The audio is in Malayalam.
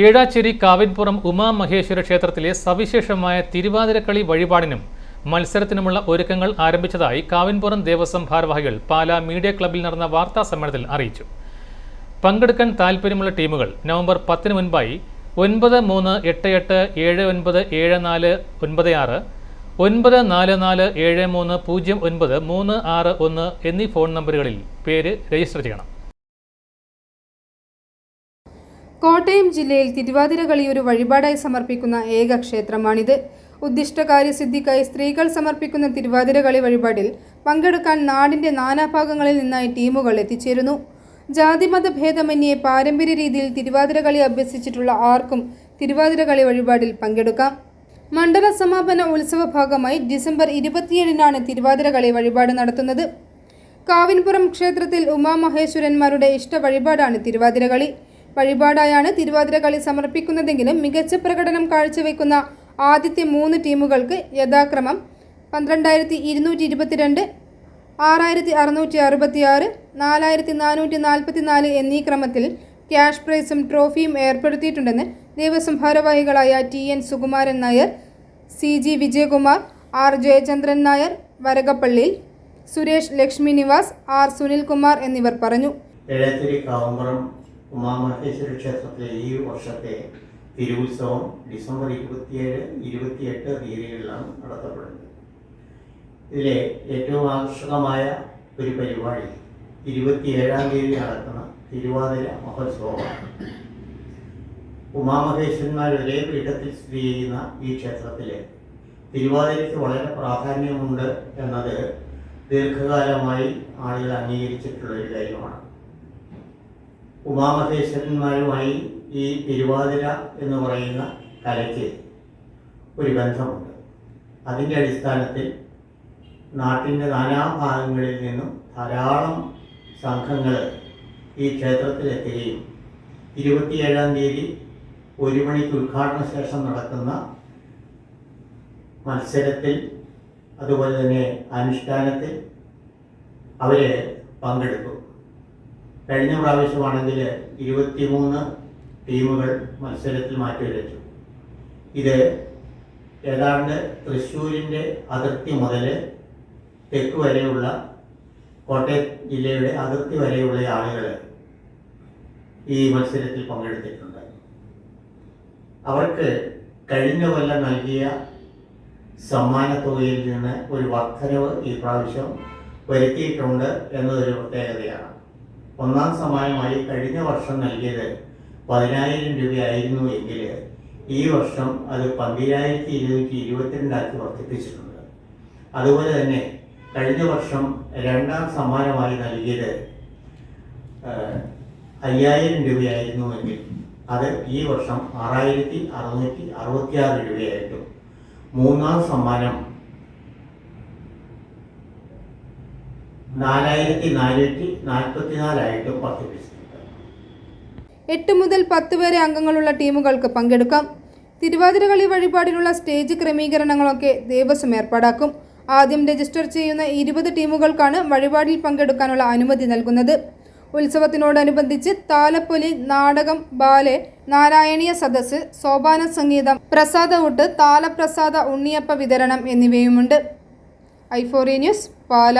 ഏഴാച്ചേരി കാവിൻപുറം ഉമാ മഹേശ്വര ക്ഷേത്രത്തിലെ സവിശേഷമായ തിരുവാതിരക്കളി വഴിപാടിനും മത്സരത്തിനുമുള്ള ഒരുക്കങ്ങൾ ആരംഭിച്ചതായി കാവിൻപുറം ദേവസ്വം ഭാരവാഹികൾ പാലാ മീഡിയ ക്ലബ്ബിൽ നടന്ന വാർത്താ സമ്മേളനത്തിൽ അറിയിച്ചു. പങ്കെടുക്കാൻ താൽപ്പര്യമുള്ള ടീമുകൾ നവംബർ പത്തിന് മുൻപായി ഒൻപത് മൂന്ന് എട്ട് എട്ട് ഏഴ് ഒൻപത് ഏഴ് നാല് ഒൻപത് ആറ് ഒൻപത് നാല് നാല് ഏഴ് മൂന്ന് പൂജ്യം ഒൻപത് മൂന്ന് ആറ് ഒന്ന് എന്നീ ഫോൺ നമ്പറുകളിൽ പേര് രജിസ്റ്റർ ചെയ്യണം. കോട്ടയം ജില്ലയിൽ തിരുവാതിരകളി ഒരു വഴിപാടായി സമർപ്പിക്കുന്ന ഏക ക്ഷേത്രമാണിത്. ഉദ്ദിഷ്ടകാര്യസിദ്ധിക്കായി സ്ത്രീകൾ സമർപ്പിക്കുന്ന തിരുവാതിരകളി വഴിപാടിൽ പങ്കെടുക്കാൻ നാടിന്റെ നാനാഭാഗങ്ങളിൽ നിന്നായി ടീമുകൾ എത്തിച്ചേരുന്നു. ജാതിമത ഭേദമന്യേ പാരമ്പര്യ രീതിയിൽ തിരുവാതിരകളി അഭ്യസിച്ചിട്ടുള്ള ആർക്കും തിരുവാതിരകളി വഴിപാടിൽ പങ്കെടുക്കാം. മണ്ഡല സമാപന ഉത്സവ ഭാഗമായി ഡിസംബർ ഇരുപത്തിയേഴിനാണ് തിരുവാതിരകളി വഴിപാട് നടത്തുന്നത്. കാവിൻപുറം ക്ഷേത്രത്തിൽ ഉമാമഹേശ്വരന്മാരുടെ ഇഷ്ട വഴിപാടാണ് തിരുവാതിര കളി. വഴിപാടായാണ് തിരുവാതിര കളി സമർപ്പിക്കുന്നതെങ്കിലും മികച്ച പ്രകടനം കാഴ്ചവെക്കുന്ന ആദ്യത്തെ മൂന്ന് ടീമുകൾക്ക് യഥാക്രമം പന്ത്രണ്ടായിരത്തി ഇരുന്നൂറ്റി ഇരുപത്തിരണ്ട് ആറായിരത്തി അറുന്നൂറ്റി അറുപത്തിയാറ് നാലായിരത്തി നാനൂറ്റി നാൽപ്പത്തി നാല് എന്നീ ക്രമത്തിൽ ക്യാഷ് പ്രൈസും ട്രോഫിയും ഏർപ്പെടുത്തിയിട്ടുണ്ടെന്ന് ദേവസ്വം ഭാരവാഹികളായ T N Sukumaran Nair C G Vijayakumar R Jayachandran Nair Varakappally Suresh Lakshmi Nivas R Sunilkumar എന്നിവർ പറഞ്ഞു. ഉമാമഹേശ്വര ക്ഷേത്രത്തിലെ ഈ വർഷത്തെ തിരുവുത്സവം ഡിസംബർ ഇരുപത്തിയേഴ് ഇരുപത്തിയെട്ട് തീയതികളിലാണ് നടത്തപ്പെടുന്നത്. ഇതിലെ ഏറ്റവും ആകർഷകമായ ഒരു പരിപാടി ഇരുപത്തിയേഴാം തീയതി നടക്കുന്ന തിരുവാതിര മഹോത്സവമാണ്. ഉമാമഹേശ്വരന്മാർ ഒരേ പീഠത്തിൽ സ്ഥിതി ചെയ്യുന്ന ഈ ക്ഷേത്രത്തിൽ തിരുവാതിരയ്ക്ക് വളരെ പ്രാധാന്യമുണ്ട് എന്നത് ദീർഘകാലമായി ആളുകൾ അംഗീകരിച്ചിട്ടുള്ള ഒരു കാര്യമാണ്. ഉമാമഹേശ്വരന്മാരുമായി ഈ തിരുവാതിര എന്ന് പറയുന്ന കലയ്ക്ക് ഒരു ബന്ധമുണ്ട്. അതിന്റെ അടിസ്ഥാനത്തിൽ നാട്ടിന്റെ നാനാഭാഗങ്ങളിൽ നിന്നും ധാരാളം സംഘങ്ങൾ ഈ ക്ഷേത്രത്തിലെത്തുകയും ഇരുപത്തിയേഴാം തീയതി ഒരു മണിക്ക് ഉദ്ഘാടന ശേഷം നടക്കുന്ന മത്സരത്തിൽ അതുപോലെ തന്നെ അനുഷ്ഠാനത്തിൽ അവർ പങ്കെടുക്കും. കഴിഞ്ഞ പ്രാവശ്യമാണെങ്കിൽ ഇരുപത്തിമൂന്ന് ടീമുകൾ മത്സരത്തിൽ മാറ്റി മാറ്റിവെച്ചു ഇത് ഏതാണ്ട് തൃശ്ശൂരിന്റെ അതിർത്തി മുതൽ തെക്ക് വരെയുള്ള കോട്ടയം ജില്ലയുടെ അതിർത്തി വരെയുള്ള ആളുകൾ ഈ മത്സരത്തിൽ പങ്കെടുത്തിട്ടുണ്ട്. അവർക്ക് കഴിഞ്ഞ കൊല്ലം നൽകിയ സമ്മാനത്തുകയിൽ നിന്ന് ഒരു വർധനവ് ഈ പ്രാവശ്യം വരുത്തിയിട്ടുണ്ട് എന്നതൊരു പ്രത്യേകതയാണ്. ഒന്നാം സമ്മാനമായി കഴിഞ്ഞ വർഷം നൽകിയത് പതിനായിരം രൂപയായിരുന്നു എങ്കിൽ ഈ വർഷം അത് പന്തിരായിരത്തി ഇരുന്നൂറ്റി ഇരുപത്തിരണ്ടാക്കി വർദ്ധിപ്പിച്ചിട്ടുണ്ട്. അതുപോലെ തന്നെ കഴിഞ്ഞ വർഷം രണ്ടാം സമ്മാനമായി നൽകിയത് അയ്യായിരം രൂപയായിരുന്നുവെങ്കിൽ അത് ഈ വർഷം ആറായിരത്തി അറുന്നൂറ്റി അറുപത്തിയാറ് രൂപയായിട്ടും മൂന്നാം സമ്മാനം നാലായിരത്തി നാനൂറ്റി നാൽപ്പത്തിനാലായിട്ടും വർദ്ധിപ്പിച്ചിട്ടുണ്ട് എട്ട് മുതൽ പത്ത് വരെ അംഗങ്ങളുള്ള ടീമുകൾക്ക് പങ്കെടുക്കാം. തിരുവാതിര കളി വഴിപാടിനുള്ള സ്റ്റേജ് ക്രമീകരണങ്ങളൊക്കെ ദേവസ്വം ഏർപ്പാടാക്കും. ആദ്യം രജിസ്റ്റർ ചെയ്യുന്ന ഇരുപത് ടീമുകൾക്കാണ് വഴിപാടിൽ പങ്കെടുക്കാനുള്ള അനുമതി നൽകുന്നത്. ഉത്സവത്തിനോടനുബന്ധിച്ച് താലപ്പൊലി നാടകം ബാലെ നാരായണീയ സദസ്സ് സോപാന സംഗീതം പ്രസാദ ഊട്ട് താലപ്രസാദ ഉണ്ണിയപ്പ വിതരണം എന്നിവയുമുണ്ട്. ഐഫോറി ന്യൂസ് പാല.